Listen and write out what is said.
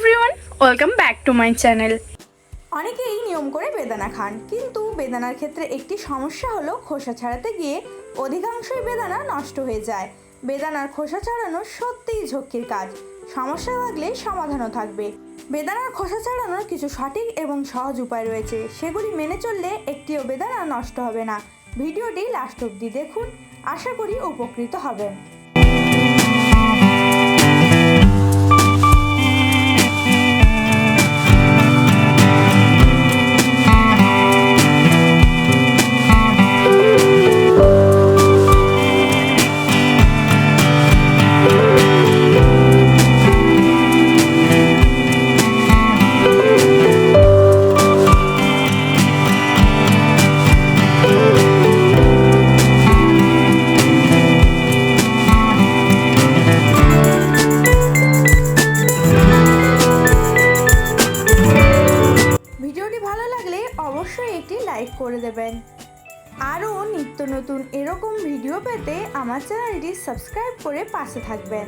Everyone welcome back to my channel অনেকেই নিয়ম করে বেদানা খান, কিন্তু বেদানার ক্ষেত্রে একটি সমস্যা হলো খোসা ছাড়াতে গিয়ে অধিকাংশই বেদানা নষ্ট হয়ে যায়। বেদানার খোসা ছাড়ানো সত্যিই ঝক্কির কাজ। সমস্যা থাকলে সমাধানও থাকবে। বেদানার খোসা ছাড়ানোর কিছু সঠিক এবং সহজ উপায় রয়েছে। সেগুলি মেনে চললে একটিও বেদানা নষ্ট হবে না। ভিডিওটি লাস্ট অবধি দেখুন। আশা করি উপকৃত হবেন। অবশ্যই একটি লাইক করে দেবেন। আরও নিত্য নতুন এরকম ভিডিও পেতে আমার চ্যানেলটি সাবস্ক্রাইব করে পাশে থাকবেন।